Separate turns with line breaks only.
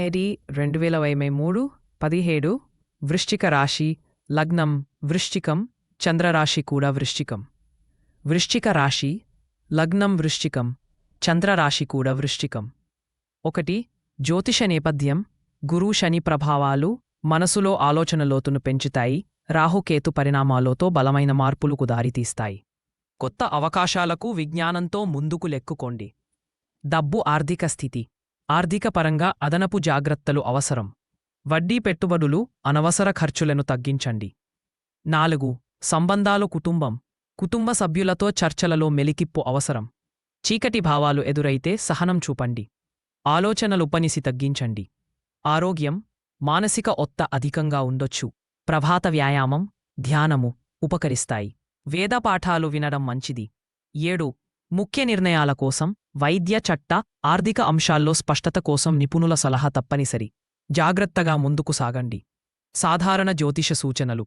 AD రెండు వేల ఇరవై మూడు పదిహేడు వృశ్చిక రాశి లగ్నం వృశ్చికం చంద్రరాశి కూడా వృశ్చికం. వృశ్చిక రాశి లగ్నం వృశ్చికం చంద్రరాశి కూడా వృశ్చికం. ఒకటి జ్యోతిష నేపథ్యం గురు శని ప్రభావాలు మనసులో ఆలోచనలోతును పెంచుతాయి రాహుకేతు పరిణామాలతో బలమైన మార్పులకు దారితీస్తాయి. కొత్త అవకాశాలకు విజ్ఞానంతో ముందుకు లెక్కుకోండి. డబ్బు ఆర్థిక స్థితి ఆర్థికపరంగా అదనపు జాగ్రత్తలు అవసరం. వడ్డీ పెట్టుబడులు అనవసర ఖర్చులను తగ్గించండి. నాలుగు సంబంధాలు కుటుంబం. కుటుంబ సభ్యులతో చర్చలలో మెలికిప్పు అవసరం. చీకటి భావాలు ఎదురైతే సహనం చూపండి. ఆలోచనలుపనిసి తగ్గించండి. ఆరోగ్యం మానసిక ఒత్త అధికంగా ఉండొచ్చు. ప్రభాత వ్యాయామం ధ్యానము ఉపకరిస్తాయి. వేదపాఠాలు వినడం మంచిది. ఏడు ముఖ్య నిర్ణయాల కోసం వైద్య చట్ట ఆర్థిక అంశాల్లో స్పష్టత కోసం నిపుణుల సలహా తప్పనిసరి. జాగ్రత్తగా ముందుకు సాగండి. సాధారణ జ్యోతిష సూచనలు.